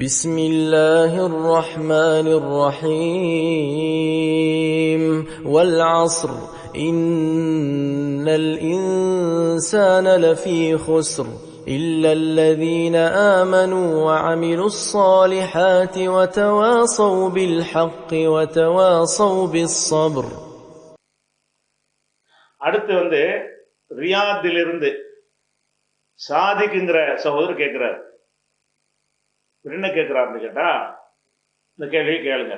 بسم الله الرحمن الرحيم والعصر إن الإنسان لفي خسر إلا الذين آمنوا وعملوا الصالحات وتواصوا بالحق وتواصوا بالصبر அடுத்து வந்து ரியாத்திலிருந்து சாதிக்குங்கிற சகோதரர் கேட்கிறார் இவர் என்ன கேட்குறாருன்னு கேட்டா இந்த கேள்வியை கேளுங்க.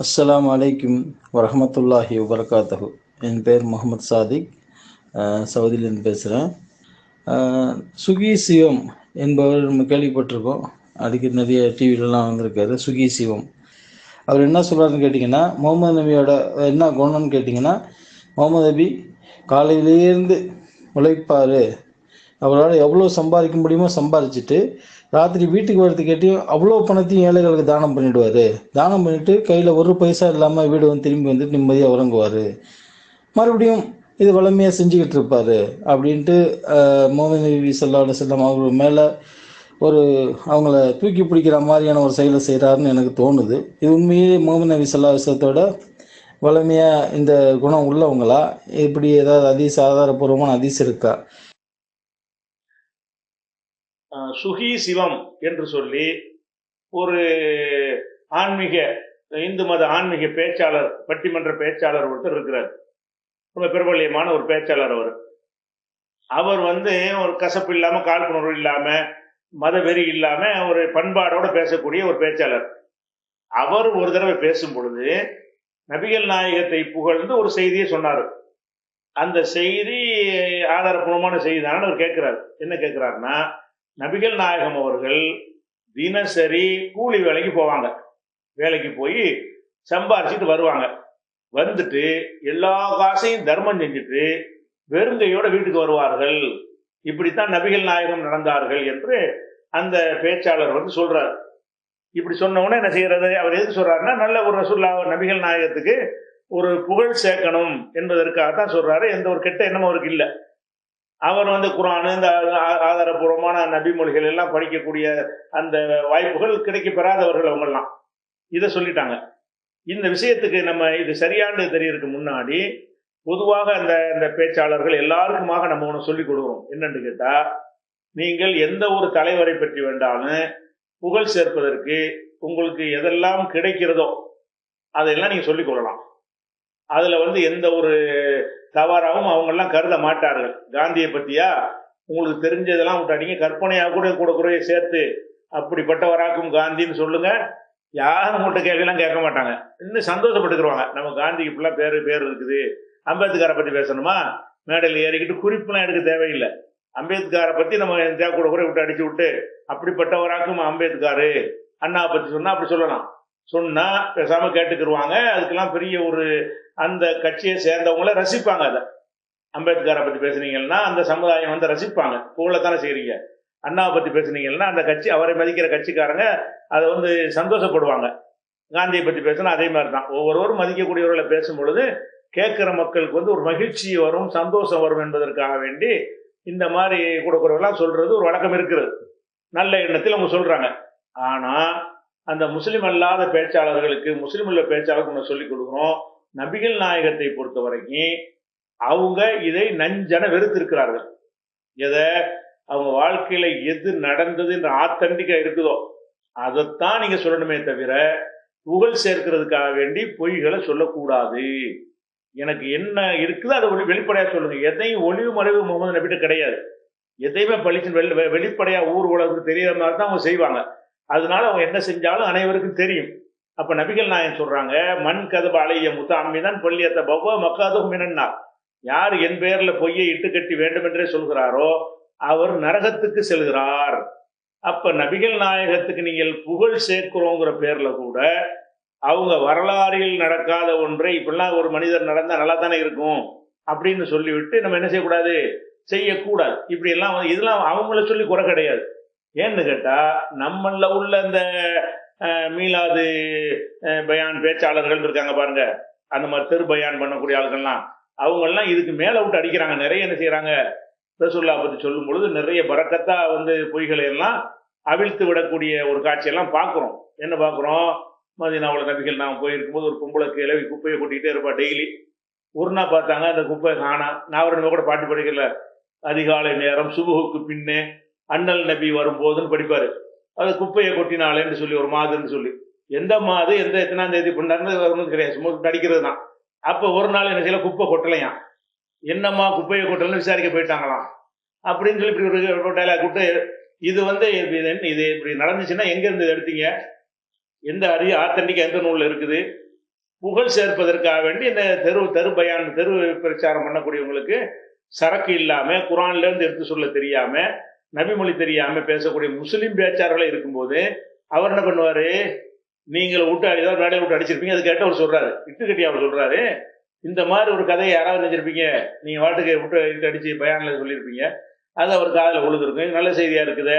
அஸ்லாம் அலைக்கும் வரமத்துல்லாஹி வரகாத்தகு என் பேர் முகமது சாதிக். சவுதியிலேருந்து பேசுகிறேன் சுகி சிவம் என்பவர் நம்ம கேள்விப்பட்டிருக்கோம். அடிக்கடி நிறைய டிவிலலாம் வந்திருக்காரு சுகி சிவம். அவர் என்ன சொல்கிறாருன்னு கேட்டிங்கன்னா முகமது நபியோட என்ன குணம்னு கேட்டிங்கன்னா முகமது நபி காலையிலேருந்து உழைப்பார். அவரால் எவ்வளோ சம்பாதிக்க முடியுமோ சம்பாதிச்சுட்டு ராத்திரி வீட்டுக்கு வரது கேட்டியும் அவ்வளோ பணத்தையும் ஏழைகளுக்கு தானம் பண்ணிடுவார். தானம் பண்ணிவிட்டு கையில் ஒரு பைசா இல்லாமல் வீடு வந்து திரும்பி வந்து நிம்மதியாக உறங்குவார். மறுபடியும் இது வளமையாக செஞ்சுக்கிட்டு இருப்பார் அப்படின்ட்டு அஹ், நபி ஸல்லல்லாஹு செல்லம் அவர் மேலே ஒரு அவங்கள தூக்கி பிடிக்கிற மாதிரியான ஒரு செயலை செய்கிறாருன்னு எனக்கு தோணுது. இது உண்மையிலே முகமது நபி ஸல்லல்லாஹு விஷயத்தோட வளமையாக இந்த குணம் உள்ளவங்களா? இப்படி ஏதாவது அதிச ஆதாரபூர்வமான அதிச இருக்கா? சுகி சிவம் என்று சொல்லி ஒரு ஆன்மீக இந்து மத ஆன்மீக பேச்சாளர் பட்டிமன்ற பேச்சாளர் ஒருத்தர் இருக்கிறார். ரொம்ப பிரபல்யமான ஒரு பேச்சாளர் அவர். அவர் வந்து ஒரு கசப்பு இல்லாமல் காழ்ப்புணர்வு இல்லாமல் மத வெறி இல்லாமல் ஒரு பண்பாடோடு பேசக்கூடிய ஒரு பேச்சாளர். அவர் ஒரு தடவை பேசும் பொழுது நபிகள் நாயகத்தை புகழ்ந்து ஒரு செய்தியை சொன்னார். அந்த செய்தி ஆதாரப்பூர்வமான செய்தி தானே அவர் கேட்கிறார். என்ன கேட்கிறாருன்னா நபிகள் நாயகம் அவர்கள் தினசரி கூலி வேலைக்கு போவாங்க. வேலைக்கு போய் சம்பாரிச்சிட்டு வருவாங்க. வந்துட்டு எல்லா காசையும் தர்மம் செஞ்சுட்டு வெறுங்கையோட வீட்டுக்கு வருவார்கள். இப்படித்தான் நபிகள் நாயகம் நடந்தார்கள் என்று அந்த பேச்சாளர் வந்து சொல்றார். இப்படி சொன்ன உடனே என்ன செய்யறது? அவர் எதுக்கு சொல்றாருன்னா நல்ல ஒரு ரசுல்லா நபிகள் நாயகத்துக்கு ஒரு புகழ் சேர்க்கணும் என்பதற்காக தான் சொல்றாரு. எந்த ஒரு கெட்ட எண்ணமும் அவருக்கு இல்லை. அவர் வந்து குரான் இந்த ஆ- ஆதாரபூர்வமான நபிமொழிகள் எல்லாம் படிக்கக்கூடிய அந்த வாய்ப்புகள் கிடைக்க பெறாதவர்கள் அவங்கெல்லாம். இதை சொல்லிட்டாங்க. இந்த விஷயத்துக்கு நம்ம இது சரியானது தெரியறதுக்கு முன்னாடி பொதுவாக அந்த அந்த பேச்சாளர்கள் எல்லாருக்குமாக நம்ம ஒன்று சொல்லிக் கொடுக்குறோம். என்னன்னு கேட்டால் நீங்கள் எந்த ஒரு தலைவரை பற்றி வேண்டாலும் புகழ் சேர்ப்பதற்கு உங்களுக்கு எதெல்லாம் கிடைக்கிறதோ அதையெல்லாம் நீங்கள் சொல்லிக் கொள்ளலாம். அதில் வந்து எந்த ஒரு தவறாகவும் அவங்கெல்லாம் கருத மாட்டார்கள். காந்தியை பற்றியா உங்களுக்கு தெரிஞ்சதெல்லாம் விட்டாடிங்க கற்பனையாக கூட கூட குறைய சேர்த்து அப்படிப்பட்டவராக்கும் காந்தின்னு சொல்லுங்கள் யாரும் உங்கள்கிட்ட கேட்கலாம் கேட்க மாட்டாங்க. இன்னும் சந்தோஷப்பட்டுக்குருவாங்க. நம்ம காந்திக்கு இப்படிலாம் பேர் பேர் இருக்குது. அம்பேத்கரை பற்றி பேசணுமா? மேடையில் ஏறிக்கிட்டு குறிப்பெல்லாம் எடுக்க தேவையில்லை. அம்பேத்கரை பற்றி நம்ம தேவை கூட கூட விட்டு அடிச்சு விட்டு அப்படிப்பட்டவராக்கும் அம்பேத்கர். அண்ணா பற்றி சொன்னால் அப்படி சொல்லலாம். சொன்னா பேசாம கேட்டுக்கிருவாங்க. அதுக்கெல்லாம் பெரிய ஒரு அந்த கட்சியை சேர்ந்தவங்கள ரசிப்பாங்க அதை. அம்பேத்கரை பத்தி பேசுனீங்கன்னா அந்த சமுதாயம் வந்து ரசிப்பாங்க. புகழத்தானே செய்றீங்க. அண்ணாவை பத்தி பேசுனீங்கன்னா அந்த கட்சி அவரை மதிக்கிற கட்சிக்காரங்க அதை வந்து சந்தோஷப்படுவாங்க. காந்தியை பத்தி பேசினா அதே மாதிரி தான் ஒவ்வொருவரும் மதிக்கக்கூடியவர்களை பேசும் பொழுது மக்களுக்கு வந்து ஒரு மகிழ்ச்சி வரும் சந்தோஷம் வரும் என்பதற்காக வேண்டி இந்த மாதிரி கொடுக்குறவெல்லாம் சொல்றது ஒரு வழக்கம் இருக்கிறது. நல்ல எண்ணத்தில் அவங்க சொல்றாங்க. ஆனால் அந்த முஸ்லீம் அல்லாத பேச்சாளர்களுக்கு முஸ்லீம் உள்ள பேச்சாளருக்கு ஒன்று சொல்லிக் கொடுக்குறோம் நபிகள் நாயகத்தை பொறுத்த வரைக்கும் அவங்க இதை நஞ்சன வெறுத்திருக்கிறார்கள். எதை? அவங்க வாழ்க்கையில எது நடந்ததுன்ற ஆத்தண்டிக்கா இருக்குதோ அதைத்தான் நீங்க சொல்லணுமே தவிர புகழ் சேர்க்கிறதுக்காக வேண்டி பொய்களை சொல்லக்கூடாது. எனக்கு என்ன இருக்குதோ அதை ஒளி வெளிப்படையா சொல்லுங்க. எதையும் ஒளிவு மறைவு முகமது நபிட்டு கிடையாது. எதையுமே பழிச்சு வெளி வெளிப்படையாக வெளிப்படையா ஊர் உலகத்துக்கு தெரியாத மாதிரி தான் அவங்க செய்வாங்க. அதனால அவங்க என்ன செஞ்சாலும் அனைவருக்கும் தெரியும். அப்ப நபிகள் நாயன் சொல்றாங்க மண் கதப அலைய முத்தாமிதான் அம்மிதான் பள்ளியத்த பவ்வ மக்காதும் மினன்னார். யார் என் பெயர்ல பொய்யை இட்டு கட்டி வேண்டுமென்றே சொல்கிறாரோ அவர் நரகத்துக்கு செல்கிறார். அப்ப நபிகள் நாயகத்துக்கு நீங்கள் புகழ் சேர்க்கிறோங்கிற பேர்ல கூட அவங்க வரலாறில் நடக்காத ஒன்றை இப்படிலாம் ஒரு மனிதர் நடந்தா நல்லா தானே இருக்கும்? அப்படின்னு சொல்லிவிட்டு நம்ம என்ன செய்யக்கூடாது? செய்யக்கூடாது. இப்படி எல்லாம் இதெல்லாம் அவங்கள சொல்லி குறை கிடையாது. ஏன்னு கேட்டா நம்மள உள்ள இந்த மீளாது பயான் பேச்சாளர்கள் இருக்காங்க பாருங்க. அந்த மாதிரி தெரு பயான் பண்ணக்கூடிய ஆளுங்கள்லாம் அவங்கெல்லாம் இதுக்கு மேலே விட்டு அடிக்கிறாங்க. நிறைய என்ன செய்யறாங்க ரசூல்லா பற்றி சொல்லும் பொழுது நிறைய பறக்கத்தா வந்து பொய்களை எல்லாம் அவிழ்த்து விடக்கூடிய ஒரு காட்சியெல்லாம் பார்க்குறோம் என்ன பார்க்குறோம் மதினாவில் நபிகள் நாம் போயிருக்கும்போது ஒரு பொம்பளை கிளவி குப்பையை கொட்டிக்கிட்டே இருப்பா டெய்லி. ஒரு நாள் பார்த்தாங்க அந்த குப்பையை காணா. நான் கூட பாட்டு படிக்கல. அதிகாலை நேரம் சுபுகுக்கு பின்னே அண்ணல் நபி வரும்போதுன்னு படிப்பார். அது குப்பையை கொட்டினாலேன்னு சொல்லி ஒரு மாதுன்னு சொல்லி. எந்த மாது எந்த எத்தனாம் தேதி பண்ணாருன்னு கிடையாது. சும்மா நடிக்கிறது தான். அப்போ ஒரு நாள் என்ன செய்யல? குப்பை கொட்டலையாம். என்னம்மா குப்பையை கொட்டலன்னு விசாரிக்க போயிட்டாங்களாம். அப்படின்னு சொல்லி இப்படி ஒரு டைலாக் விட்டு இது வந்து இது இப்படி நடந்துச்சுன்னா எங்கேருந்து இதை எடுத்தீங்க? எந்த அரிய ஆத்தண்டிக் எந்த நூலில் இருக்குது? புகழ் சேர்ப்பதற்காக வேண்டி இந்த தெரு தெரு பயான் தெரு பிரச்சாரம் பண்ணக்கூடியவங்களுக்கு சரக்கு இல்லாமல் குரான்லேருந்து எடுத்து சொல்ல தெரியாமல் நபிமொழி தெரியாம பேசக்கூடிய முஸ்லீம் பேச்சாளர்களே இருக்கும்போது அவர் என்ன பண்ணுவாரு? நீங்கள் விட்டு அடிதான் ஏதாவது வேலையை விட்டு அடிச்சிருப்பீங்க. அது கேட்டு அவர் சொல்றாரு. இட்டு கட்டி அவர் சொல்றாரு. இந்த மாதிரி ஒரு கதையை யாராவது நினைச்சிருப்பீங்க நீங்க வாட்டுக்கு விட்டு இட்டு அடிச்சு பயானில் சொல்லியிருப்பீங்க. அது அவர் காதில் உழுதுருக்கும். நல்ல செய்தியா இருக்குது.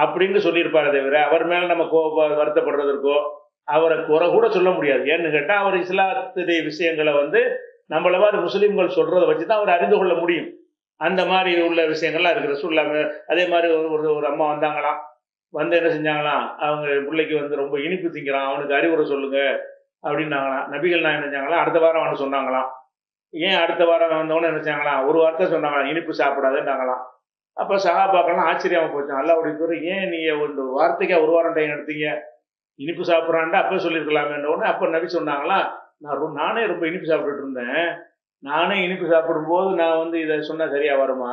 அப்படின்னு சொல்லியிருப்பாரு தவிர அவர் மேல நம்ம கோப வருத்தப்படுறதற்கோ அவரை குறை கூட சொல்ல முடியாது. ஏன்னு கேட்டால் அவர் இஸ்லாத்துடைய விஷயங்களை வந்து நம்மள மாதிரி முஸ்லீம்கள் சொல்றதை வச்சு தான் அவர் அறிந்து கொள்ள முடியும். அந்த மாதிரி உள்ள விஷயங்கள்லாம் இருக்கிற சொல்லாம அதே மாதிரி ஒரு ஒரு- அம்மா வந்தாங்களாம். வந்து என்ன செஞ்சாங்களாம்? அவங்க பிள்ளைக்கு வந்து ரொம்ப இனிப்பு திங்கிறான். அவனுக்கு அறிவுரை சொல்லுங்க அப்படின்னாங்களாம். நபிகள் நான் என்ன செஞ்சாங்களாம். அடுத்த வாரம் அவனு சொன்னாங்களாம். ஏன் அடுத்த வாரம் வந்தவொடனே நினைச்சாங்களாம் ஒரு வார்த்தை சொன்னாங்களாம். இனிப்பு சாப்பிடாதுன்னாங்களாம். அப்போ சகாபாக்கெல்லாம் ஆச்சரியமா போச்சு. அல்லாவுடைய பேர் ஏன் நீங்கள் ஒரு வார்த்தைக்கா ஒரு வாரம் டைம் எடுத்தீங்க? இனிப்பு சாப்பிட்றான்ட்டு அப்போ சொல்லியிருக்கலாமேன்ற உடனே அப்போ நபி சொன்னாங்களாம் நான் நானே ரொம்ப இனிப்பு சாப்பிட்டுட்டு இருந்தேன். நானே இனிப்பு சாப்பிடும்போது நான் வந்து இதை சொன்னால் சரியா வருமா?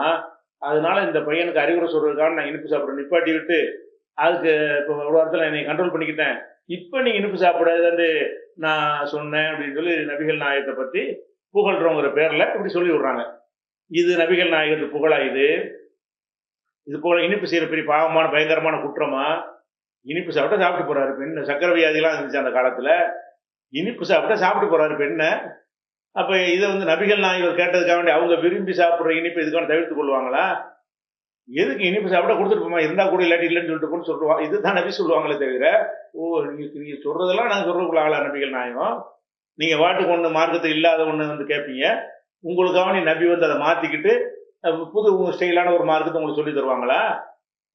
அதனால இந்த பையனுக்கு அறிவுரை சொல்றதுக்காக நான் இனிப்பு சாப்பிட நிப்பாட்டி விட்டு அதுக்கு இப்போ ஒரு வாரத்தில் என்னை கண்ட்ரோல் பண்ணிக்கிட்டேன். இப்போ நீ இனிப்பு சாப்பிடாதுன்னு நான் சொன்னேன் அப்படின்னு சொல்லி நபிகள் நாயகத்தை பற்றி புகழ்றவங்கிற பேரில் இப்படி சொல்லி விடுறாங்க. இது நபிகள் நாயகத்து புகழா இது? இது போல இனிப்பு செய்கிற பெரிய பாவமான பயங்கரமான குற்றமா? இனிப்பு சாப்பிட்டா சாப்பிட்டு போறாரு பெண் சக்கர வியாதிலாம் இருந்துச்சு அந்த காலத்தில். இனிப்பு சாப்பிட்டா சாப்பிட்டு போறாரு பெண்ணை அப்போ இதை வந்து நபிகள் நாயகர் கேட்டதுக்காக வேண்டி அவங்க விரும்பி சாப்பிட்ற இனிப்பு இதுக்கான தவிர்த்து கொள்வாங்களா? எதுக்கு இனிப்பு சாப்பிட கொடுத்துருப்போமா? இருந்தால் கூட இல்லாட்டி இல்லைன்னு சொல்லிட்டு கூட சொல்லுவாங்க இதுதான் நபி சொல்லுவாங்களே தவிர ஓ நீங்கள் நீங்கள் சொல்கிறதெல்லாம் நாங்கள் சொல்றதுக்குள்ள நபிகள் நாயகம்? நீங்கள் வாட்டுக்கு ஒன்று மார்க்கத்தில் இல்லாத ஒன்று வந்து கேட்பீங்க உங்களுக்காக நீ நபி வந்து அதை மாற்றிக்கிட்டு புது உங்கள் ஸ்டைலான ஒரு மார்க்கத்தை உங்களுக்கு சொல்லி தருவாங்களா?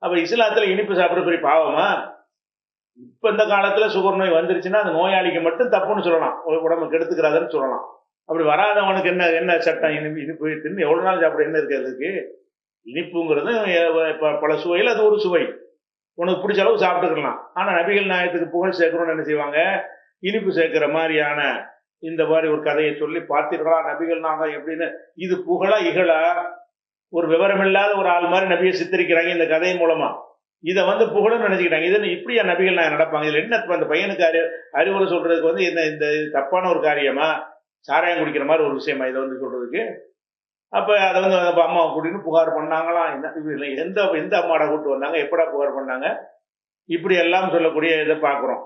அப்போ இஸ்லாத்தில் இனிப்பு சாப்பிட பெரிய பாவமா? இப்போ இந்த காலத்தில் சுகர் நோய் வந்துருச்சுன்னா அந்த நோயாளிக்கு மட்டும் தப்புன்னு சொல்லலாம். உடம்பு கெடுத்துக்கிறாதுன்னு சொல்லலாம். அப்படி வராதவனுக்கு என்ன என்ன சட்டம்? இனிப்பு இனிப்பு தின்னு எவ்வளோ நாள் சாப்பிட என்ன இருக்குது அதுக்கு? இனிப்புங்கிறது பல சுவையில் அது ஒரு சுவை. உனக்கு பிடிச்ச அளவு சாப்பிட்டுக்கலாம். ஆனால் நபிகள் நாயத்துக்கு புகழ் சேர்க்கணும்னு என்ன செய்வாங்க? இனிப்பு சேர்க்கிற மாதிரியான இந்த மாதிரி ஒரு கதையை சொல்லி பார்த்தீர்களா? நபிகள் நாங்கள் எப்படின்னு? இது புகழா இகழா? ஒரு விவரமில்லாத ஒரு ஆள் மாதிரி நபியை சித்தரிக்கிறாங்க இந்த கதை மூலமா. இதை வந்து புகழும் நினைச்சுக்கிட்டாங்க. இது இப்படியா நபிகள் நான் நடப்பாங்க? இதுல என்ன அந்த பையனுக்கு அறி அறிவுரை சொல்றதுக்கு வந்து என்ன இந்த தப்பான ஒரு காரியமா? சாராயம் குடிக்கிற மாதிரி ஒரு விஷயமா இதை வந்து சொல்றதுக்கு. அப்போ அதை வந்து அப்போ அம்மாவை கூட்டின்னு புகார் பண்ணாங்களாம். என்ன எந்த எந்த அம்மாவோட கூப்பிட்டு வந்தாங்க? எப்படா புகார் பண்ணாங்க? இப்படி எல்லாம் சொல்லக்கூடிய இதை பார்க்குறோம்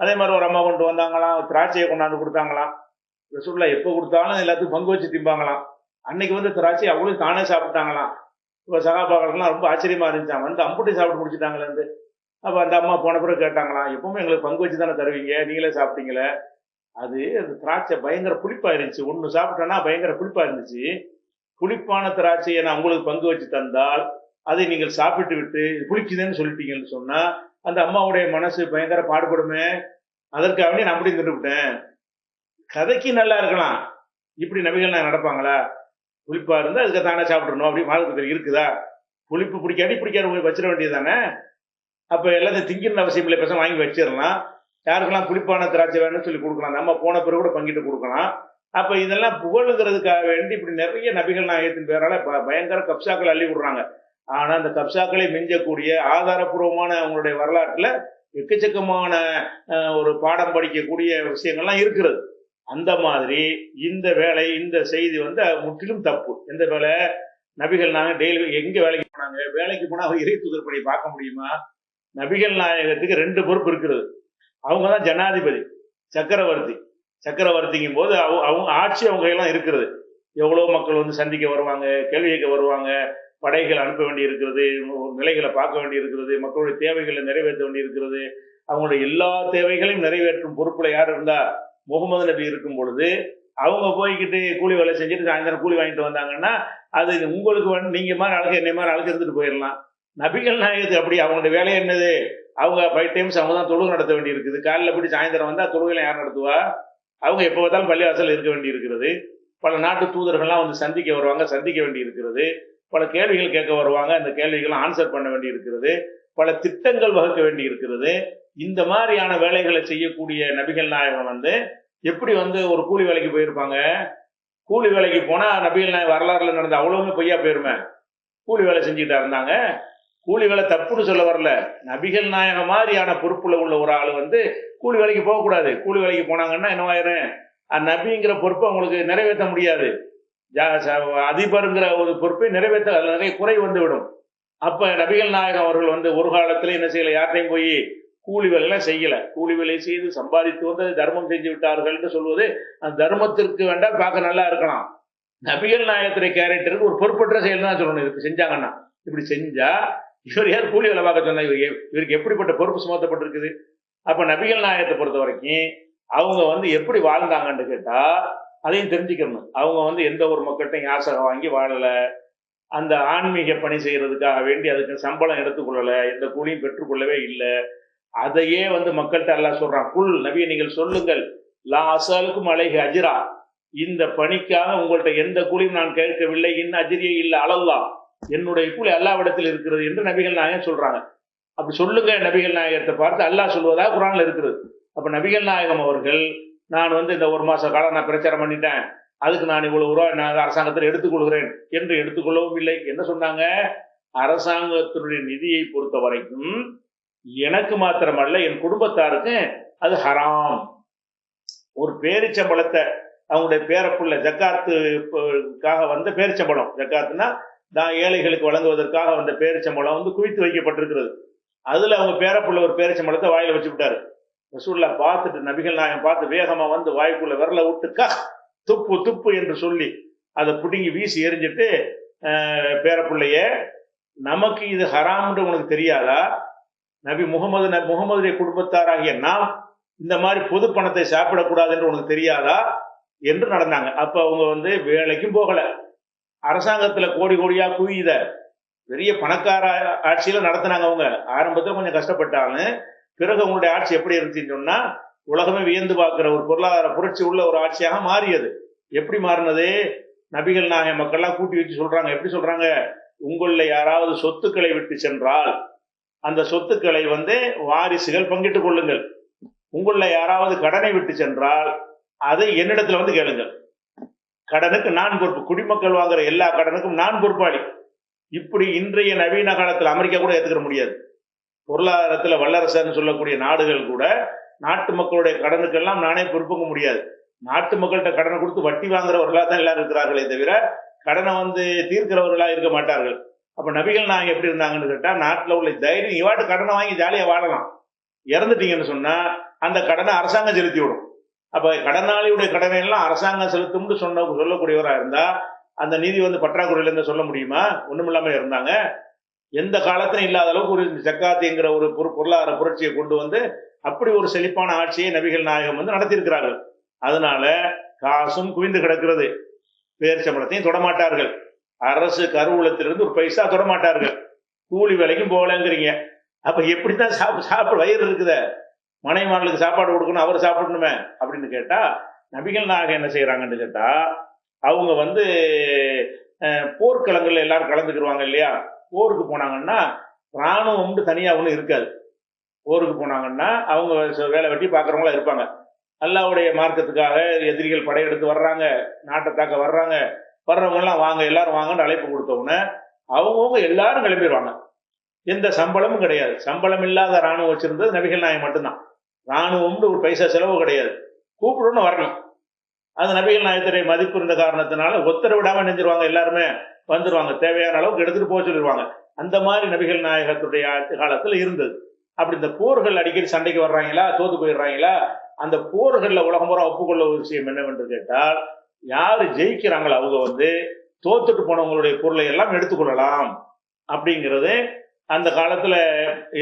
அதே மாதிரி ஒரு அம்மா கொண்டு வந்தாங்களாம். திராட்சையை கொண்டாந்து கொடுத்தாங்களாம். ரசூல்லா எப்போ கொடுத்தாலும் எல்லாத்துக்கும் பங்கு வச்சு திம்பாங்களாம். அன்னைக்கு வந்து திராட்சை அவங்களும் தானே சாப்பிட்டாங்களாம். இப்போ சகாபாக்கள்லாம் ரொம்ப ஆச்சரியமா இருந்துச்சான் வந்து அம்புட்டி சாப்பிட்டு முடிச்சுட்டாங்களேருந்து அப்போ அந்த அம்மா போன பிறகு கேட்டாங்களாம் எப்பவுமே எங்களுக்கு பங்கு வச்சு தானே தருவீங்க? நீங்களே சாப்பிட்டீங்களே? அது அந்த திராட்சை பயங்கர புளிப்பா இருந்துச்சு. ஒன்று சாப்பிட்டோன்னா பயங்கர புளிப்பா இருந்துச்சு. புளிப்பான திராட்சையை நான் உங்களுக்கு பங்கு வச்சு தந்தால் அதை நீங்கள் சாப்பிட்டு விட்டு புளிக்குதுன்னு சொல்லிட்டீங்கன்னு சொன்னா அந்த அம்மாவுடைய மனசு பயங்கர பாடுபடுமே. அதற்காகவே நான் அப்படி விட்டேன் கதைக்கு நல்லா இருக்கலாம். இப்படி நபிகள் நான் நடப்பாங்களா? புளிப்பா இருந்தால் அதுக்கு தானே சாப்பிடணும். அப்படி வாழ்க்கை இருக்குதா? புளிப்பு பிடிக்காடி பிடிக்காது வச்சிட வேண்டியது தானே அப்போ எல்லாத்தையும் திங்கிற அவசியம் இல்லை. பேச வாங்கி வச்சிடலாம். யாருக்கெல்லாம் புளிப்பான திராட்சை வேணும்னு சொல்லி கொடுக்கலாம். நம்ம போன பிறகு கூட பங்கிட்டு கொடுக்கலாம். அப்போ இதெல்லாம் புகழுங்கிறதுக்காக வேண்டி இப்படி நிறைய நபிகள் நாயகத்தின் பேரால ப- பயங்கர கப்சாக்கள் அள்ளி விடுறாங்க. ஆனால் அந்த கப்சாக்களை மிஞ்சக்கூடிய ஆதாரபூர்வமான அவங்களுடைய வரலாற்றில் எக்கச்சக்கமான ஒரு பாடம் படிக்கக்கூடிய விஷயங்கள்லாம் இருக்கிறது. அந்த மாதிரி இந்த வேலை இந்த செய்தி வந்து முற்றிலும் தப்பு. எந்த வேலை? நபிகள் நாயகம் டெய்லி எங்கே வேலைக்கு போனாங்க? வேலைக்கு போனால் அவர் இறை தூதர்படி பார்க்க முடியுமா? நபிகள் நாயகத்துக்கு ரெண்டு பொறுப்பு இருக்கிறது. அவங்க தான் ஜனாதிபதி சக்கரவர்த்தி. சக்கரவர்த்திங்கும் போது அவங்க அவங்க ஆட்சி அவங்க எல்லாம் இருக்கிறது. எவ்வளோ மக்கள் வந்து சந்திக்க வருவாங்க கேள்வி கேட்க வருவாங்க படைகள் அனுப்ப வேண்டி இருக்கிறது நிலைகளை பார்க்க வேண்டி இருக்கிறது மக்களுடைய தேவைகளை நிறைவேற்ற வேண்டி இருக்கிறது அவங்களுடைய எல்லா தேவைகளையும் நிறைவேற்றும் பொறுப்பில் யார் இருந்தா முகமது நபி இருக்கும் பொழுது அவங்க போய்கிட்டு கூலி வேலை செஞ்சுட்டு சாயந்தரம் கூலி வாங்கிட்டு வந்தாங்கன்னா அது உங்களுக்கு வந்து நீங்கள் மாதிரி அழகு என்னை மாதிரி அழகு இருந்துட்டு போயிடலாம். நபிகள் நாயகத்துக்கு அப்படி அவங்களுடைய வேலை என்னது? அவங்க ஃபைவ் டைம்ஸ் அவங்க தான் தொழுகை நடத்த வேண்டி இருக்குது காலைல போய் சாயந்தரம் வந்தால் தொழுகையில் யார் நடத்துவா? அவங்க எப்போ பார்த்தாலும் பள்ளிவாசல் இருக்க வேண்டி இருக்கிறது பல நாட்டு தூதர்கள்லாம் வந்து சந்திக்க வருவாங்க சந்திக்க வேண்டி இருக்கிறது பல கேள்விகள் கேட்க வருவாங்க அந்த கேள்விகளை ஆன்சர் பண்ண வேண்டி இருக்கிறது பல திட்டங்கள் வகுக்க வேண்டி இருக்கிறது இந்த மாதிரியான வேலைகளை செய்யக்கூடிய நபிகள் நாயகம் வந்து எப்படி வந்து ஒரு கூலி வேலைக்கு போயிருப்பாங்க? கூலி வேலைக்கு போனால் நபிகள் நாயகம் வரலாறுல நடந்த அவ்வளவுமே பொய்யா போயிருமே. கூலி வேலை செஞ்சுக்கிட்டா இருந்தாங்க. கூலி வேலை தப்புன்னு சொல்ல வரல. நபிகள் நாயகம் மாதிரியான பொறுப்புல உள்ள ஒரு ஆள் வந்து கூலி வேலைக்கு போகக்கூடாது கூலி வேலைக்கு போனாங்கன்னா என்னவாயிரும் நபிங்கிற பொறுப்பை அவங்களுக்கு நிறைவேற்ற முடியாது. ஜா- அதிபருங்கிற ஒரு பொறுப்பை நிறைவேற்ற அதில் நிறைய குறை வந்து விடும் நபிகள் நாயகம் அவர்கள் வந்து ஒரு காலத்தில் என்ன செய்யலை? யார்ட்டையும் போய் கூலி வேலையெல்லாம் செய்யலை. கூலி வேலை செய்து சம்பாதித்து வந்து தர்மம் செஞ்சு விட்டார்கள்னு சொல்வது அந்த தர்மத்திற்கு வேண்டாம் பார்க்க நல்லா இருக்கலாம். நபிகள் நாயகத்துடைய கேரக்டருக்கு ஒரு பொறுப்பற்ற செயல் தான் சொல்லணும் இதுக்கு செஞ்சாங்கன்னா. இப்படி செஞ்சால் இவர் யார் கூலி வேலை பார்க்க சொன்னா இவருக்கு இவருக்கு எப்படிப்பட்ட பொறுப்பு சுமத்தப்பட்டிருக்குது? அப்ப நபிகள் நாயகத்தை பொறுத்த வரைக்கும் அவங்க வந்து எப்படி வாழ்ந்தாங்கன்னு கேட்டா அதையும் தெரிஞ்சுக்கணும். அவங்க வந்து எந்த ஒரு மக்கள்கிட்டையும் யாசகம் வாங்கி வாழலை. அந்த ஆன்மீக பணி செய்கிறதுக்காக வேண்டி அதுக்கு சம்பளம் எடுத்துக்கொள்ளலை. எந்த கூலியும் பெற்றுக்கொள்ளவே இல்லை. அதையே வந்து மக்கள்கிட்ட எல்லாம் சொல்றான். குல் நபியை நீங்கள் சொல்லுங்கள். லா அசலுக்கும் அழகு அஜிரா. இந்த பணிக்காக உங்கள்கிட்ட எந்த கூலியும் நான் கேட்கவில்லை. இன்னும் அஜிரியே இல்லை அளவுதான் என்னுடைய கூலி அல்லாவிடத்தில் இருக்கிறது என்று நபிகள் நாயகம் சொல்றாங்க. அப்படி சொல்லுங்க நபிகள் நாயகத்தை பார்த்து அல்லாஹ் சொல்வதா குரான்ல இருக்கிறது அப்ப நபிகள் நாயகம் அவர்கள் நான் வந்து இந்த ஒரு மாச காலம் நான் பிரச்சாரம் பண்ணிட்டேன். அதுக்கு நான் இவ்வளவு ரூபா நான் அரசாங்கத்தில் எடுத்துக்கொள்கிறேன் என்று எடுத்துக்கொள்ளவும் இல்லை. என்ன சொன்னாங்க? அரசாங்கத்தினுடைய நிதியை பொறுத்த வரைக்கும் எனக்கு மாத்திரமல்ல என் குடும்பத்தாருக்கு அது ஹராம். ஒரு பேரிச்சம்பளத்தை அவங்களுடைய பேரப்புள்ள ஜக்காத்துக்காக வந்த பேரிச்சம்பளம். ஜக்காத்துனா தான் ஏழைகளுக்கு வழங்குவதற்காக வந்த பேரிச்சம்பளம் வந்து குவித்து வைக்கப்பட்டிருக்கிறது. அதுல அவங்க பேரப்புள்ள ஒரு பேரிச்சம்பளத்தை வாயில வச்சு விட்டாரு. ரசூல்லா பார்த்துட்டு நபிகள் நாயகம் பார்த்து வேகமா வந்து வாய்க்குள்ள விரல விட்டுக்கா துப்பு துப்பு என்று சொல்லி அதை பிடுங்கி வீசி எரிஞ்சிட்டு பேரப்பிள்ளைய நமக்கு இது ஹராம்னு உனக்கு தெரியாதா? நபி முகமது ந முகமதுடைய குடும்பத்தாராகிய நாம் இந்த மாதிரி பொது பணத்தை சாப்பிடக்கூடாது என்று உனக்கு தெரியாதா? என்று நடந்தாங்க. அப்ப அவங்க வந்து வேலைக்கும் போகல. அரசாங்கத்துல கோடி கோடியா குவியுத. பெரிய பணக்கார ஆட்சியில நடத்தினாங்க அவங்க. ஆரம்பத்துல கொஞ்சம் கஷ்டப்பட்டாலும் பிறகு அவங்களுடைய ஆட்சி எப்படி இருந்துச்சுன்னு சொன்னா உலகமே வியந்து பார்க்கிற ஒரு பொருளாதார புரட்சி உள்ள ஒரு ஆட்சியாக மாறியது. எப்படி மாறினது? நபிகள் நாயக மக்கள்லாம் கூட்டி வச்சு சொல்றாங்க. எப்படி சொல்றாங்க? உங்களில் யாராவது சொத்துக்களை விட்டு சென்றால் அந்த சொத்துக்களை வந்து வாரிசுகள் பங்கிட்டுக் கொள்ளுங்கள். உங்களில் யாராவது கடனை விட்டு சென்றால் அதை என்னிடத்துல வந்து கேளுங்கள். கடனுக்கு நான் பொறுப்பு. குடிமக்கள் வாங்குற எல்லா கடனுக்கும் நான் பொறுப்பாளி. இப்படி இன்றைய நவீன காலத்தில் அமெரிக்கா கூட ஏத்துக்கிற முடியாது. பொருளாதாரத்தில் வல்லரசுன்னு சொல்லக்கூடிய நாடுகள் கூட நாட்டு மக்களுடைய கடனுக்கெல்லாம் நானே பொறுப்புக்க முடியாது. நாட்டு மக்கள்கிட்ட கடனை கொடுத்து வட்டி வாங்குறவர்களாக தான் எல்லாரும் இருக்கிறார்களே தவிர கடனை வந்து தீர்க்கிறவர்களாக இருக்க மாட்டார்கள். அப்போ நபிகள் நாங்கள் எப்படி இருந்தாங்கன்னு கேட்டால் நாட்டில் உள்ள தைரியம் இவாட்டு கடனை வாங்கி ஜாலியாக வாழலாம். இறந்துட்டீங்கன்னு சொன்னால் அந்த கடனை அரசாங்கம் செலுத்தி விடும். அப்ப கடனாளியுடைய கடனை எல்லாம் அரசாங்கம் செலுத்தும்னு சொன்ன சொல்லக்கூடியவரா இருந்தா அந்த நீதி வந்து பற்றாக்குறையிலேருந்து சொல்ல முடியுமா? ஒண்ணுமில்லாம இருந்தாங்க. எந்த காலத்திலும் இல்லாத அளவுக்கு ஒரு ஜக்காத்திங்கிற ஒரு பொரு- பொருளாதார புரட்சியை கொண்டு வந்து அப்படி ஒரு செழிப்பான ஆட்சியை நபிகள் நாயகம் வந்து நடத்தியிருக்கிறார்கள். அதனால காசும் குவிந்து கிடக்கிறது. பேர் சம்பளத்தையும் தொடமாட்டார்கள். அரசு கருவூலத்திலிருந்து ஒரு பைசா தொடமாட்டார்கள். கூலி வேலைக்கும் போகலங்கிறீங்க. அப்ப எப்படித்தான் சாப்பிட சாப்பிட வயிறு இருக்குத? மனைமார்களுக்கு சாப்பாடு கொடுக்கணும் அவர் சாப்பிடணுமே அப்படின்னு கேட்டால் நபிகள் நாயகம் என்ன செய்கிறாங்கன்னு கேட்டால் அவங்க வந்து போர்க்களங்களில் எல்லாரும் கலந்துக்கிடுவாங்க இல்லையா? போருக்கு போனாங்கன்னா இராணுவம்னு தனியாக ஒன்றும் இருக்காது. போருக்கு போனாங்கன்னா அவங்க ச- வேலை வெட்டி பார்க்குறவங்களா இருப்பாங்க. அல்லாவுடைய மார்க்கத்துக்காக எதிரிகள் படையெடுத்து வர்றாங்க நாட்டை தாக்க வர்றாங்க வர்றவங்கெல்லாம் வாங்க எல்லாரும் வாங்கன்னு அழைப்பு கொடுத்தவுடனே அவங்கவுங்க எல்லாரும் கிளம்பிடுவாங்க எந்த சம்பளமும் கிடையாது. சம்பளம் இல்லாத இராணுவம் வச்சிருந்தது நபிகள் நாயகம் மட்டும்தான். ராணுவம்னு ஒரு பைசா செலவு கிடையாது. கூப்பிடணும்னு வரணும். அது நபிகள் நாயகத்துடைய மதிப்பு இருந்த காரணத்தினால உத்தரவிடாம நெஞ்சிருவாங்க எல்லாருமே. வந்துருவாங்க. தேவையான அளவுக்கு எடுத்துட்டு போக சொல்லிடுவாங்க அந்த மாதிரி நபிகள் நாயகத்துடைய காலத்தில் இருந்தது. அப்படி இந்த போர்கள் அடிக்கடி சண்டைக்கு வர்றாங்களா? தோத்து போயிடுறாங்களா? அந்த போர்களில் உலகம் ஒப்புக்கொள்ள ஒரு விஷயம் என்னவென்று கேட்டால் யார் ஜெயிக்கிறாங்களோ அவங்க வந்து தோத்துட்டு போனவங்களுடைய பொருளை எல்லாம் எடுத்துக்கொள்ளலாம் அப்படிங்கிறது அந்த காலத்தில்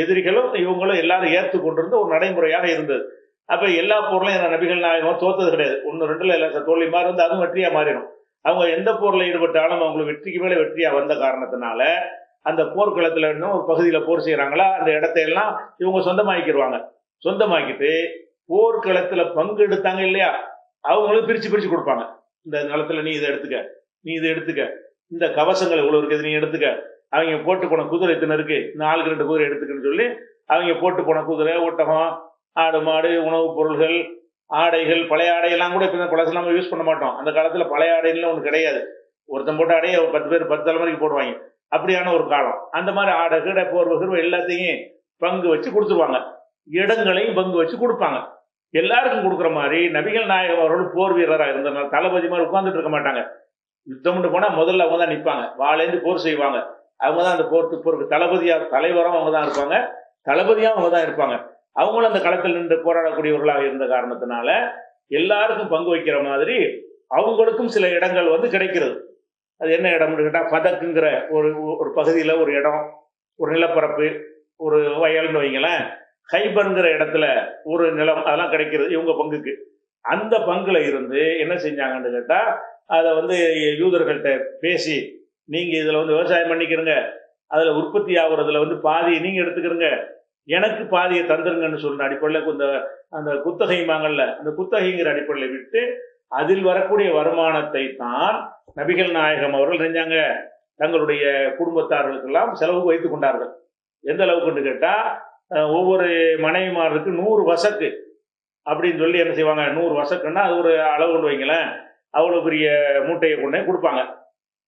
எதிரிகளும் இவங்களும் எல்லாரும் ஏற்றுக்கொண்டிருந்த ஒரு நடைமுறையாக இருந்தது. அப்போ எல்லா பொருளையும் என்ன நபிகள் நாயகம் தோத்தது கிடையாது. ஒன்று ரெண்டில் எல்லாம் தோல்வி மாறி வந்து அதுவும் வெற்றியாக மாறிடும். அவங்க எந்த போரில் ஈடுபட்டாலும் அவங்களுக்கு வெற்றிக்கு மேலே வெற்றியாக வந்த காரணத்தினால அந்த போர்க்களத்தில் இன்னும் ஒரு பகுதியில் போர் செய்கிறாங்களா அந்த இடத்தையெல்லாம் இவங்க சொந்தமாக்கிடுவாங்க சொந்தமாக்கிட்டு போர்க்களத்தில் பங்கு எடுத்தாங்க இல்லையா அவங்களும் பிரித்து பிரித்து கொடுப்பாங்க. இந்த நிலத்தில் நீ இதை எடுத்துக்க நீ இதை எடுத்துக்க இந்த கவசங்கள் இவ்வளோ இருக்குது நீ எடுத்துக்க அவங்க போட்டு போன குதிரை இத்தனை இருக்கு? நாலு ரெண்டு குதிரை எடுத்துக்கன்னு சொல்லி அவங்க போட்டு போன குதிரை ஒட்டகம் ஆடு மாடு உணவுப் பொருள்கள் ஆடைகள் பழைய ஆடையெல்லாம் கூட இப்போ பழசு நம்ம யூஸ் பண்ண மாட்டோம். அந்த காலத்தில் பழைய ஆடைன்னு ஒன்று கிடையாது. ஒருத்தன் போட்ட ஆடையை ஒரு பத்து பேர் பத்து தலைமுறைக்கு போடுவாங்க. அப்படியான ஒரு காலம். அந்த மாதிரி ஆடை கீடை போர்வை எல்லாத்தையும் பங்கு வச்சு கொடுத்துருவாங்க. இடங்களையும் பங்கு வச்சு கொடுப்பாங்க. எல்லாருக்கும் கொடுக்குற மாதிரி நபிகள் நாயகம் அவர்கள் போர் வீரராக இருந்தனால தளபதி மாதிரி உட்காந்துட்டு இருக்க மாட்டாங்க. யுத்தம்னு போனால் முதல்ல அவங்க தான் நிற்பாங்க வாழேந்து போர் செய்வாங்க. அவங்க தான் அந்த போர்த்து போருக்கு தளபதியாக தலைவரும் அவங்க தான் இருப்பாங்க. தளபதியும் அவங்க தான் இருப்பாங்க. அவங்களும் அந்த களத்தில் நின்று போராடக்கூடியவர்களாக இருந்த காரணத்தினால எல்லாருக்கும் பங்கு வைக்கிற மாதிரி அவங்களுக்கும் சில இடங்கள் வந்து கிடைக்கிறது. அது என்ன இடம்னு கேட்டால் பதக்குங்கிற ஒரு ஒரு பகுதியில் ஒரு இடம் ஒரு நிலப்பரப்பு ஒரு வயல்னு வைங்களேன் ஹைபர்ங்கிற இடத்துல ஒரு நிலம் அதெல்லாம் கிடைக்கிறது இவங்க பங்குக்கு. அந்த பங்குல இருந்து என்ன செஞ்சாங்கன்னு கேட்டால் அதை வந்து யூதர்கள்ட்ட பேசி நீங்கள் இதில் வந்து விவசாயம் பண்ணிக்கிறங்க. அதில் உற்பத்தி ஆகுறதுல வந்து பாதியை நீங்கள் எடுத்துக்கிறங்க. எனக்கு பாதியை தந்துருங்கன்னு சொல்ற அடிப்படையில் இந்த அந்த குத்தகை மாங்கல்ல அந்த குத்தகைங்கிற அடிப்படையில் விட்டு அதில் வரக்கூடிய வருமானத்தை தான் நபிகள் நாயகம் அவர்கள் செஞ்சாங்க. தங்களுடைய குடும்பத்தார்களுக்கெல்லாம் செலவுக்கு வைத்து கொண்டார்கள். எந்த அளவுக்குன்னு கேட்டால் ஒவ்வொரு மனைவிமாருக்கு நூறு வசக்கு அப்படின்னு சொல்லி என்ன செய்வாங்க? நூறு வசக்குன்னா அது ஒரு அளவு கொண்டு வைங்களேன். அவ்வளோ பெரிய மூட்டையை கொண்டு கொடுப்பாங்க.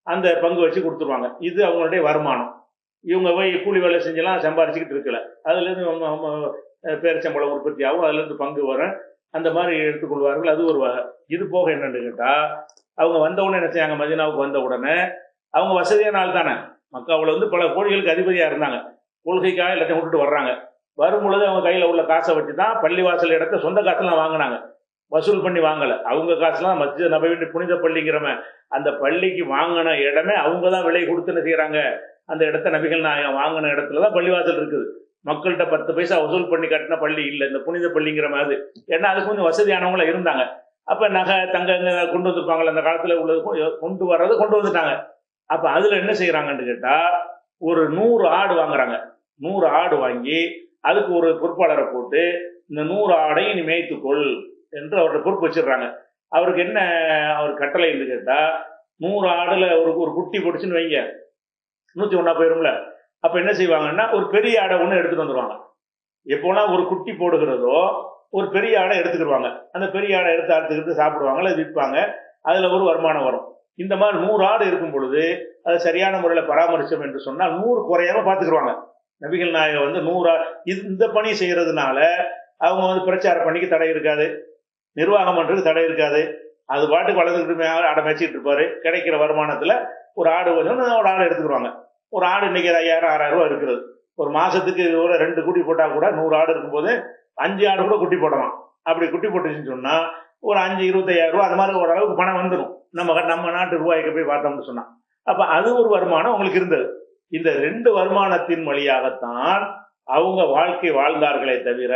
அந்த பங்கு வச்சு கொடுத்துருவாங்க. இது அவங்களுடைய வருமானம். இவங்க போய் கூலி வேலை செஞ்செல்லாம் சம்பாரிச்சுக்கிட்டு இருக்கல. அதுலேருந்து அவங்க அவங்க, அஹ், உற்பத்தி ஆகும். அதுலேருந்து பங்கு வரும். அந்த மாதிரி எடுத்துக்கொள்வார்கள் அது ஒரு வகை இது போக என்னன்னு கேட்டால் அவங்க வந்த உடனே என்ன செய்யாங்க மதினாவுக்கு வந்த உடனே அவங்க வசதியான ஆள் தானே. மக்காவில் வந்து பல கோழிகளுக்கு அதிபதியாக இருந்தாங்க. கொள்கைக்காக எல்லாத்தையும் விட்டுட்டு வர்றாங்க. வரும் பொழுது அவங்க கையில் உள்ள காசை வச்சு தான் பள்ளிவாசல் இடத்த சொந்த காசுலாம் வாங்கினாங்க. வசூல் பண்ணி வாங்கலை. அவங்க காசுலாம் மஸ்ஜித் நபவின் புனித பள்ளிங்கிறவன் அந்த பள்ளிக்கு வாங்கின இடமே அவங்க தான் விலை கொடுத்து என்ன செய்கிறாங்க அந்த இடத்த நபிகள் நாயகம் வாங்கின இடத்துல தான் பள்ளிவாசல் இருக்குது. மக்கள்கிட்ட பத்து பைசா வசூல் பண்ணி கட்டின பள்ளி இல்லை. இந்த புனித பள்ளிங்கிற மாதிரி. ஏன்னா அதுக்கு கொஞ்சம் வசதியானவங்கள இருந்தாங்க. அப்போ நகை தங்க கொண்டு வந்திருப்பாங்களே அந்த காலத்தில் உள்ளது கொ- கொண்டு வர்றது கொண்டு வந்துட்டாங்க. அப்போ அதில் என்ன செய்கிறாங்கன்னு கேட்டால் ஒரு நூறு ஆடு வாங்குறாங்க. நூறு ஆடு வாங்கி அதுக்கு ஒரு பொறுப்பாளரை போட்டு இந்த நூறு ஆடையும் நீ மேய்த்துக்கொள். என்று அவரோட பொறுப்பு வச்சிடுறாங்க. அவருக்கு என்ன அவர் கட்டளைன்னு கேட்டால் நூறு ஆடில் ஒரு ஒரு குட்டி பிடிச்சின்னு வைங்க. நூற்றி ஒன்றா போயிரும்ல. அப்போ என்ன செய்வாங்கன்னா ஒரு பெரிய ஆடை ஒன்று எடுத்துகிட்டு வந்துடுவாங்க எப்போனா ஒரு குட்டி போடுகிறதோ ஒரு பெரிய ஆடை எடுத்துக்கிடுவாங்க அந்த பெரிய ஆடை எடுத்து அறுத்துக்கிட்டு சாப்பிடுவாங்க அது விற்பாங்க. அதில் ஒரு வருமானம் வரும். இந்த மாதிரி நூறு ஆடு இருக்கும் பொழுது அதை சரியான முறையில் பராமரிச்சோம் என்று சொன்னால் நூறு குறையாம பார்த்துக்கிடுவாங்க நபிகள் நாயகம் வந்து நூறு ஆடு இது இந்த பணி செய்கிறதுனால அவங்க வந்து பிரச்சார பணிக்கு தடை இருக்காது. நிர்வாகம் பண்றதுக்கு தடை இருக்காது. அது பாட்டுக்கு வளர்ந்துக்கிட்டு ஆடை மேய்ச்சிட்டு இருப்பாரு. கிடைக்கிற வருமானத்தில் ஒரு ஆடு கொஞ்சம் ஒரு ஆடு எடுத்துக்கிறாங்க ஒரு ஆடு இன்னைக்கு ஐயாயிரம் ஆறாயிரம் ரூபா இருக்கிறது ஒரு மாசத்துக்கு ஒரு ரெண்டு குட்டி போட்டால் கூட நூறு ஆடு இருக்கும்போது அஞ்சு ஆடு கூட குட்டி போடலாம். அப்படி குட்டி போட்டுச்சுன்னு சொன்னால் ஒரு அஞ்சு இருபத்தையாயிரம் ரூபா அது மாதிரி ஓரளவுக்கு பணம் வந்துடும் நம்ம நம்ம நாட்டு ரூபாய்க்கு போய் பார்த்தோம்னு சொன்னால் அப்போ அது ஒரு வருமானம் உங்களுக்கு இருந்தது. இந்த ரெண்டு வருமானத்தின் வழியாகத்தான் அவங்க வாழ்க்கை வாழ்ந்தார்களே தவிர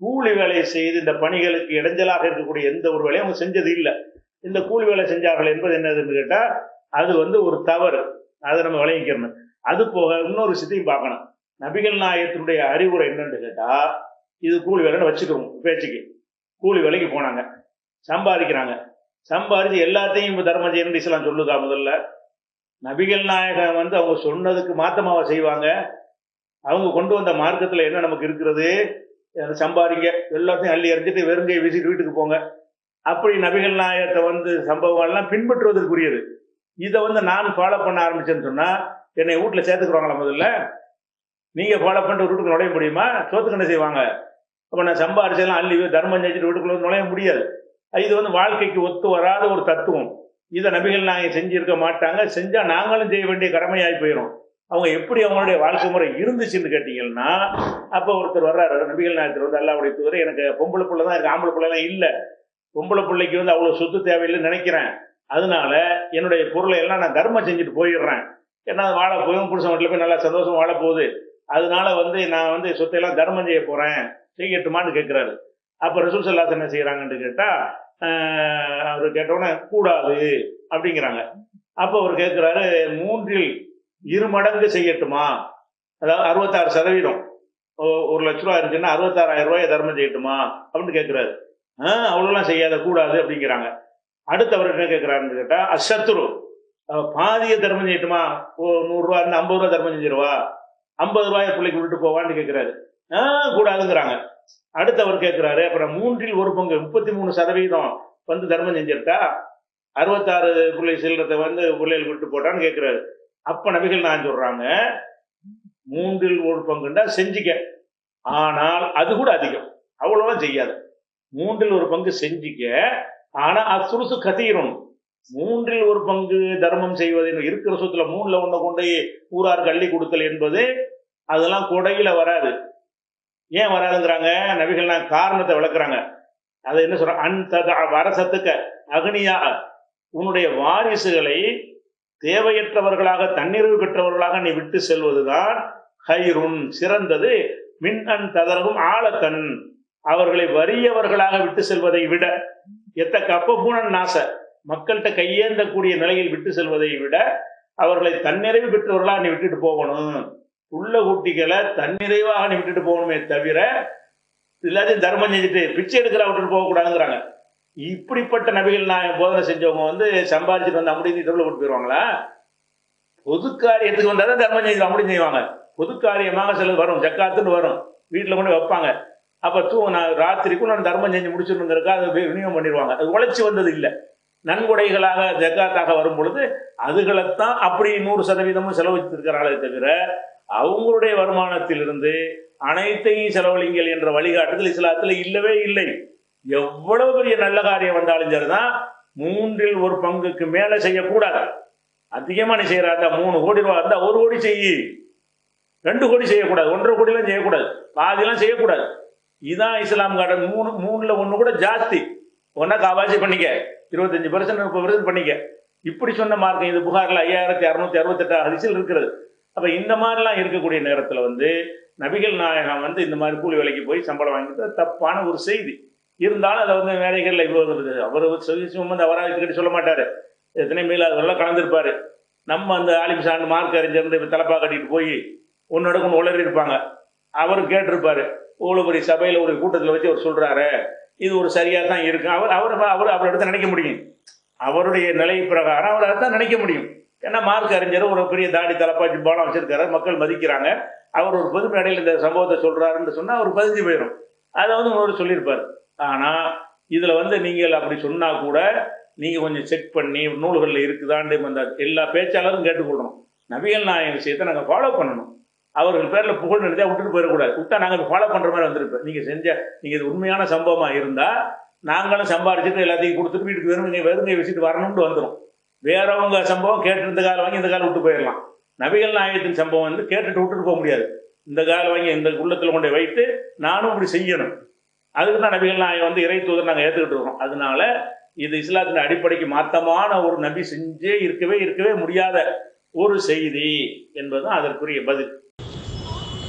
கூலி வேலை செய்து இந்த பணிகளுக்கு இடைஞ்சலாக இருக்கக்கூடிய எந்த ஒரு வேலையும் அவங்க செஞ்சது இல்லை. இந்த கூலி வேலை செஞ்சார்கள் என்பது என்னதுன்னு கேட்டால் அது வந்து ஒரு தவறு. அதை நம்ம விளங்கிக்கிறணும் அது போக இன்னொரு விஷயத்தையும் பார்க்கணும். நபிகள் நாயகத்தினுடைய அறிவுரை என்னன்னு கேட்டால் இது கூலி வேலைன்னு வச்சுக்கிறோம் பேச்சுக்கு. கூலி வேலைக்கு போனாங்க. சம்பாதிக்கிறாங்க. சம்பாதிச்சு எல்லாத்தையும் இப்போ தர்ம ஜெயந்தி இஸ்லாம் சொல்லுதா முதல்ல? நபிகள் நாயகம் வந்து அவங்க சொன்னதுக்கு மாத்தமாவா செய்வாங்க? அவங்க கொண்டு வந்த மார்க்கத்தில் என்ன நமக்கு இருக்கிறது? சம்பாதிக்க சம்பாதிங்க. எல்லாத்தையும் அள்ளி எறிஞ்சிட்டு வெறுங்கை வீசிட்டு வீட்டுக்கு போங்க. அப்படி நபிகள் நாயகத்தை வந்து சம்பவங்கள்லாம் பின்பற்றுவதற்குரியது. இதை வந்து நான் ஃபாலோ பண்ண ஆரம்பிச்சேன்னு சொன்னால் என்னை வீட்டில் சேர்த்துக்குறாங்களா முதல்ல? நீங்கள் ஃபாலோ பண்ணிட்டு வீட்டுக்கு நுழைய முடியுமா? சோத்துக்கு என்ன செய்வாங்க? அப்போ நான் சம்பாரிச்செல்லாம் அள்ளி தர்மம் செஞ்சுட்டு வீட்டுக்குள்ள வந்து நுழைய முடியாது. இது வந்து வாழ்க்கைக்கு ஒத்து வராத ஒரு தத்துவம். இதை நபிகள் நாயகம் செஞ்சிருக்க மாட்டாங்க. செஞ்சால் நாங்களும் செய்ய வேண்டிய கடமையாகி போயிடும் அவங்க எப்படி அவங்களுடைய வாழ்க்கை முறை இருந்துச்சுன்னு கேட்டீங்கன்னா அப்போ ஒருத்தர் வர்றாரு நபிகள் நாயகத்தில் வந்து அல்லாவுடைய தூதர் எனக்கு பொம்பளை பிள்ளை தான் இருக்கு ஆம்பளை பிள்ளைலாம் இல்லை. பொம்பளை பிள்ளைக்கு வந்து அவ்வளோ சொத்து தேவையில்லைன்னு நினைக்கிறேன். அதனால என்னுடைய பொருளை எல்லாம் நான் தர்மம் செஞ்சுட்டு போயிடுறேன். ஏன்னா வாழ போயும் புருஷன் வீட்டில் போய் நல்லா சந்தோஷம் வாழ போகுது. அதனால வந்து நான் வந்து சொத்தையெல்லாம் தர்மம் செய்ய போகிறேன் செய்யட்டுமான்னு கேட்குறாரு அப்போ ரசூல் சல்லாஸ் என்ன செய்கிறாங்கன்னு கேட்டால் அவர் கேட்டவுடனே கூடாது அப்படிங்கிறாங்க. அப்போ அவர் கேட்குறாரு மூன்றில் இரு மடங்கு செய்யட்டுமா? அதாவது அறுபத்தாறு சதவீதம். ஒரு லட்ச ரூபா இருந்துச்சுன்னா அறுபத்தாறாயிரம் ரூபாய் தர்மம் செய்யட்டுமா? அப்படின்னு கேட்குறாரு. ஆ அவ்வளோலாம் செய்யாத கூடாது அப்படிங்கிறாங்க. அடுத்து அவர் என்ன கேட்குறாருன்னு கேட்டால் அசத்துரு. பாதியை பாதிய தர்மம் செய்யட்டுமா? ஓ நூறுரூவா இருந்து ஐம்பது ரூபா தர்மம் செஞ்சிருவா? ஐம்பது ரூபாய் பிள்ளைக்கு விட்டுட்டு போவான்னு கேட்குறாரு. ஆ கூடாதுங்கிறாங்க. அடுத்து அவர் கேட்குறாரு அப்புறம் மூன்றில் ஒரு பங்கு முப்பத்தி மூணு சதவீதம் வந்து தர்மம் செஞ்சிருட்டா அறுபத்தாறு பிள்ளை செல்றதை வந்து பிள்ளைகள் விட்டு போட்டான்னு கேட்குறாரு. அப்ப நபிகள் நான் சொல்றாங்க மூன்றில் ஒரு பங்குண்டா செஞ்சுக்க. ஆனால் அது கூட அதிகம். அவ்வளோலாம் செய்யாது. மூன்றில் ஒரு பங்கு செஞ்சுக்க. ஆனா அசுருசு கதீரும் மூன்றில் ஒரு பங்கு தர்மம் செய்வது இருக்கிற சொத்துல மூணுல ஒண்ணை கொண்டு போய் கள்ளி கொடுத்தல் என்பது அதெல்லாம் கொடையில வராது. ஏன் வராதுங்கிறாங்க? நபிகள் நான் காரணத்தை விளக்குறாங்க. அதை என்ன சொல்றாங்க அந்த வரசத்துக்க அக்னியா உன்னுடைய வாரிசுகளை தேவையற்றவர்களாக தன்னிறைவு பெற்றவர்களாக நீ விட்டு செல்வதுதான் ஹைருன் சிறந்தது. மின் அன் ததரகும் ஆழத்தன் அவர்களை வறியவர்களாக விட்டு செல்வதை விட எத்த கப்பபூனன் நாச மக்கள்கிட்ட கையேந்தக்கூடிய நிலையில் விட்டு செல்வதை விட அவர்களை தன்னிறைவு பெற்றவர்களா நீ விட்டுட்டு போகணும். உள்ள குட்டிகளை தன்னிறைவாக நீ விட்டுட்டு போகணுமே தவிர எல்லாத்தையும் தர்மம் செஞ்சுட்டு பிச்சை எடுக்கிற விட்டுட்டு போகக்கூடாதுங்கிறாங்க. இப்படிப்பட்ட நபிகள் நான் போதனை செஞ்சவங்க வந்து சம்பாதிச்சுட்டு வந்து அப்படி டபுள் கொண்டு போயிடுவாங்களா பொது காரியத்துக்கு வந்தால் தான் தர்மம் செஞ்சு அப்படி செய்வாங்க. பொது காரியமாக சிலது வரும். ஜக்காத்துன்னு வரும். வீட்டில் கொண்டு வைப்பாங்க. அப்போ தூ நான் ராத்திரிக்கும் நான் தர்மம் செஞ்சு முடிச்சிடணுங்கிறக்கா அதை வி- விநியோகம் பண்ணிடுவாங்க. அது உழைச்சி வந்தது இல்லை. நன்கொடைகளாக ஜக்காத்தாக வரும் பொழுது அதுகளைத்தான் அப்படி நூறு சதவீதமும் செலவழித்திருக்கிறாங்களே தவிர அவங்களுடைய வருமானத்திலிருந்து அனைத்தையும் செலவழிங்கள் என்ற வழிகாட்டுதல் இஸ்லாத்தில் இல்லவே இல்லை. எவ்வளவு பெரிய நல்ல காரியம் வந்தாலும் சரிதான் மூன்றில் ஒரு பங்குக்கு மேல செய்யக்கூடாது. அதிகமா நீ செய்யறா மூணு கோடி ரூபா இருந்தா ஒரு கோடி செய்யி ரெண்டு கோடி செய்யக்கூடாது ஒன்றரை கோடிலாம் செய்யக்கூடாது பாதிலாம் செய்யக்கூடாது. இதான் இஸ்லாம் கார்டன் மூணு மூணுல ஒண்ணு கூட ஜாஸ்தி. ஒன்னா காவாசி பண்ணிக்க இருபத்தஞ்சு பர்சன்ட் முப்பது பர்சன்ட் பண்ணிக்க. இப்படி சொன்ன மார்க்கம் இது புகார்ல ஐயாயிரத்தி அறுநூத்தி அறுபத்தெட்டு ஹரிசில் இருக்கிறது. அப்ப இந்த மாதிரிலாம் இருக்கக்கூடிய நேரத்தில் வந்து நபிகள் நாயகம் வந்து இந்த மாதிரி கூலி வேலைக்கு போய் சம்பளம் வாங்கிட்டு தப்பான ஒரு செய்தி. இருந்தாலும் அதை வந்து வேலைகள்ல இவ்வளவு அவர் சுவிசம் வந்து அவராக கிட்ட சொல்ல மாட்டார். எத்தனை மேல அதெல்லாம் கலந்துருப்பார். நம்ம அந்த ஆலிம் சாண்டு மார்க் அறிஞர் தலப்பா கட்டிட்டு போய் உன்னோட கொண்டு உளறி இருப்பாங்க. அவர் கேட்டிருப்பார். இவ்வளோ பெரிய சபையில் ஒரு கூட்டத்தில் வச்சு அவர் சொல்கிறாரு இது ஒரு சரியாக தான் இருக்கும் அவர் அவர் அவர் அவரோட தான் நினைக்க முடியும். அவருடைய நிலை பிரகாரம் அவர் தான் நினைக்க முடியும். ஏன்னா மார்க் அறிஞர் ஒரு பெரிய தாடி தலப்பா பாலம் வச்சிருக்காரு. மக்கள் மதிக்கிறாங்க. அவர் ஒரு பொது மேடையில் இந்த சம்பவத்தை சொல்கிறாருன்னு சொன்னால் அவர் பதிஞ்சு போயிடும் அதை வந்து ஒரு சொல்லியிருப்பார். ஆனால் இதில் வந்து நீங்கள் அப்படி சொன்னால் கூட நீங்கள் கொஞ்சம் செக் பண்ணி நூல்களில் இருக்குதான்னு அந்த எல்லா பேச்சாளரும் கேட்டுக்கொள்ளணும். நபிகள் நாயக விஷயத்தை நாங்கள் ஃபாலோ பண்ணணும். அவர்கள் பேரில் புகழ் நினைச்சா விட்டுட்டு போயிடக்கூடாது. விட்டா நாங்கள் ஃபாலோ பண்ணுற மாதிரி வந்திருப்போம். நீங்கள் செஞ்ச நீங்கள் இது உண்மையான சம்பவமாக இருந்தால் நாங்களும் சம்பாரிச்சுட்டு எல்லாத்தையும் கொடுத்துட்டு வீட்டுக்கு வெறும் நீங்கள் வெறுங்கை வச்சுட்டு வரணும்னு வந்துடும் வேறவங்க சம்பவம் கேட்டு இந்த காலம் வாங்கி இந்த காலம் விட்டு போயிடலாம். நபிகள் நாயகத்தின் சம்பவம் வந்து கேட்டுட்டு விட்டுட்டு போக முடியாது. இந்த காலம் வாங்கி இந்த உள்ளத்தில் கொண்டு வைத்து நானும் இப்படி செய்யணும். அதுக்கு தான் நபிகள் நாயகம் வந்து இறை தூதர் நாங்கள் ஏற்றுக்கிட்டு இருக்கோம். அதனால இது இஸ்லாத்தின் அடிப்படைக்கு மாத்தமான ஒரு நபி செஞ்சே இருக்கவே இருக்கவே முடியாத ஒரு செய்தி என்பதுதான் அதற்குரிய பதில்.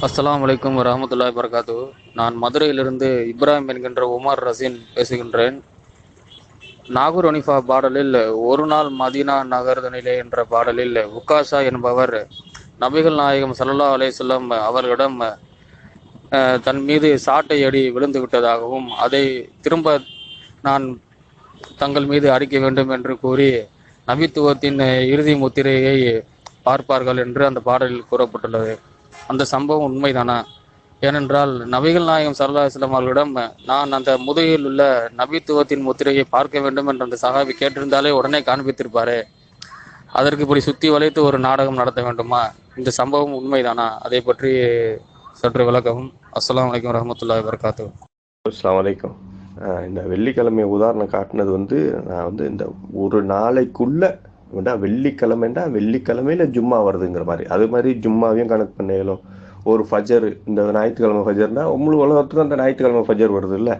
அஸ்லாம் வலைக்கம் வரமத்துல்லா வரகாத்து நான் மதுரையிலிருந்து இப்ராஹிம் என்கின்ற உமர் ரசீன் பேசுகின்றேன். நாகூர் அனிஃபா பாடலில் ஒரு நாள் மதீனா நகர்தனிலே என்ற பாடலில் உக்காஷா என்பவர் நபிகள் நாயகம் சல்லா அலைஹி அவர்களிடம் தன் மீது சாட்டை அடி விழுந்து விட்டதாகவும் அதை திரும்ப நான் தங்கள் மீது அடிக்க வேண்டும் என்று கூறி நபித்துவத்தின் இறுதி முத்திரையை பார்ப்பார்கள் என்று அந்த பாடலில் கூறப்பட்டுள்ளது. அந்த சம்பவம் உண்மைதானா? ஏனென்றால் நபிகள் நாயகம் சல்லா இஸ்லாம் அவர்களிடம் நான் அந்த முதுகில் உள்ள நபித்துவத்தின் முத்திரையை பார்க்க வேண்டும் என்று அந்த சகாபி கேட்டிருந்தாலே உடனே காண்பித்திருப்பாரு. அதற்கு இப்படி சுத்தி வளைத்து ஒரு நாடகம் நடத்த வேண்டுமா? இந்த சம்பவம் உண்மைதானா? அதை பற்றி சற்று விளக்கவும் அஸ்லாம் வலைக்கம் வரஹ்மத்துல்லாஹி வரகாத்து அஸ்லாம் வலைக்கம் இந்த வெள்ளிக்கிழமை உதாரணம் காட்டினது வந்து நான் வந்து இந்த ஒரு நாளைக்குள்ள வேண்டாம் வெள்ளிக்கிழமைண்டா வெள்ளிக்கிழமையில ஜும்மா வருதுங்கிற மாதிரி. அது மாதிரி ஜும்மாவையும் கணக்கு பண்ண இயலும் ஒரு ஃபஜர் இந்த ஞாயிற்றுக்கிழமை ஃபஜர்னா முழு உலகத்துக்கும் அந்த ஞாயிற்றுக்கிழமை ஃபஜர் வருது இல்லை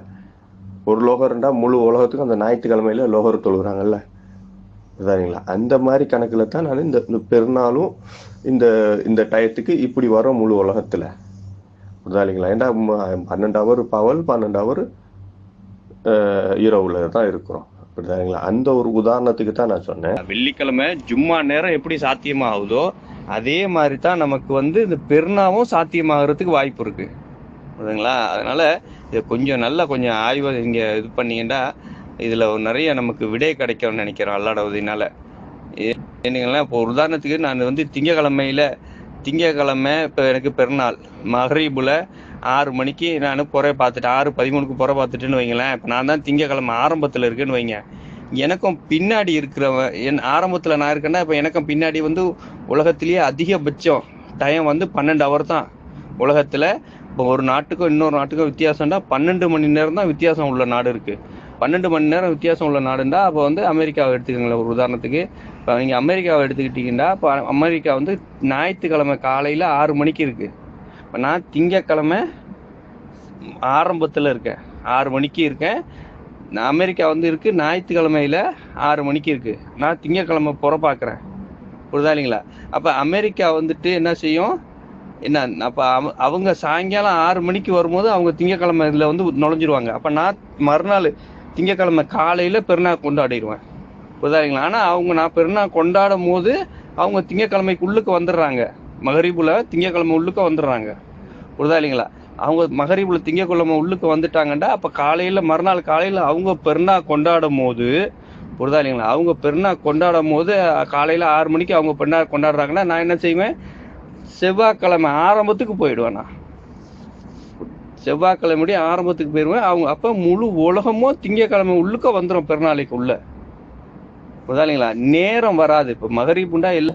ஒரு லோகர்ண்டா முழு உலகத்துக்கும் அந்த ஞாயிற்றுக்கிழமையில லோகர் தொழுகிறாங்கல்ல. சரிங்களா? அந்த மாதிரி கணக்கில் தான் நான் இந்த இந்த பெருநாளும் இந்த இந்த டயத்துக்கு இப்படி வரோம் முழு உலகத்தில். புரியுதாங்களா ஏன்டா பன்னெண்டு ஹவர் பகல் பன்னெண்டு ஹவர் இரவுல தான் இருக்கிறோம். புரியுதுங்களா அந்த ஒரு உதாரணத்துக்கு தான் நான் சொன்னேன். வெள்ளிக்கிழமை ஜும்மா நேரம் எப்படி சாத்தியமாகுதோ அதே மாதிரி தான் நமக்கு வந்து இந்த பெருநாவும் சாத்தியமாகறதுக்கு வாய்ப்பு இருக்கு. புரியுதுங்களா? அதனால இதை கொஞ்சம் நல்லா கொஞ்சம் ஆய்வு இங்கே இது பண்ணீங்கன்னா இதில் நிறைய நமக்கு விடை கிடைக்கும்னு நினைக்கிறேன் அல்லாட உதவினால என்னங்களா இப்போ உதாரணத்துக்கு நான் வந்து திங்கக்கிழமையில திங்கக்கிழமை இப்போ எனக்கு பெருநாள். மகரீபுல ஆறு மணிக்கு நான் புற பார்த்துட்டேன் ஆறு பதிமூணுக்கு புற பார்த்துட்டுன்னு வைங்களேன். இப்போ நான் தான் திங்கக்கிழமை ஆரம்பத்தில் இருக்கேன்னு வைங்க. எனக்கும் பின்னாடி இருக்கிறவன் என் ஆரம்பத்தில் நான் இருக்கேன்னா இப்போ எனக்கும் பின்னாடி வந்து உலகத்திலேயே அதிகபட்சம் டைம் வந்து பன்னெண்டு ஹவர் தான். உலகத்தில் இப்போ ஒரு நாட்டுக்கும் இன்னொரு நாட்டுக்கும் வித்தியாசம்னா பன்னெண்டு மணி நேரம் தான் வித்தியாசம் உள்ள நாடு இருக்குது பன்னெண்டு மணி நேரம் வித்தியாசம் உள்ள நாடுண்டா அப்போ வந்து அமெரிக்காவை எடுத்துக்கோங்களேன் ஒரு உதாரணத்துக்கு. இப்போ நீங்கள் அமெரிக்காவை எடுத்துக்கிட்டிங்கன்னா இப்போ அமெரிக்கா வந்து ஞாயிற்றுக்கிழமை காலையில் ஆறு மணிக்கு இருக்குது இப்போ நான் திங்கக்கிழமை ஆரம்பத்தில் இருக்கேன். ஆறு மணிக்கு இருக்கேன். நான் அமெரிக்கா வந்து இருக்குது ஞாயிற்றுக்கிழமையில் ஆறு மணிக்கு இருக்குது நான் திங்கக்கிழமை புற பார்க்குறேன் இல்லைங்களா? அப்போ அமெரிக்கா வந்துட்டு என்ன செய்யும்? என்ன அப்போ அவங்க சாயங்காலம் ஆறு மணிக்கு வரும்போது அவங்க திங்கக்கிழமை இதில் வந்து நுழைஞ்சிருவாங்க. அப்போ நான் மறுநாள் திங்கக்கிழமை காலையில் பெருநாள் கொண்டாடிடுவேன். புரியுதா ஆனால் அவங்க நான் பெருநாள் கொண்டாடும் போது அவங்க திங்கக்கிழமைக்குள்ளுக்கு வந்துடுறாங்க. மகரீபுல திங்கக்கிழமை உள்ளுக்க வந்துடுறாங்க. புரியுதா இல்லைங்களா? அவங்க மகரீபுல திங்கக்கிழமை உள்ளுக்கு வந்துட்டாங்கண்டா அப்போ காலையில் மறுநாள் காலையில் அவங்க பெருநாள் கொண்டாடும் போது புரிதா இல்லைங்களா? அவங்க பெருநாள் கொண்டாடும் போது காலையில் ஆறு மணிக்கு அவங்க பெருநாள் கொண்டாடுறாங்கன்னா நான் என்ன செய்வேன்? செவ்வாய்க்கிழமை ஆரம்பத்துக்கு போயிடுவேன் நான். செவ்வாய்க்கிழமை ஆரம்பத்துக்கு போயிடுவேன். அவங்க அப்போ முழு உலகமும் திங்கக்கிழமை உள்ளுக்க வந்துடும் பெருநாளைக்கு உள்ள. புரியுதா இல்லைங்களா? நேரம் வராது. இப்போ மகரிப்புண்டா இல்லை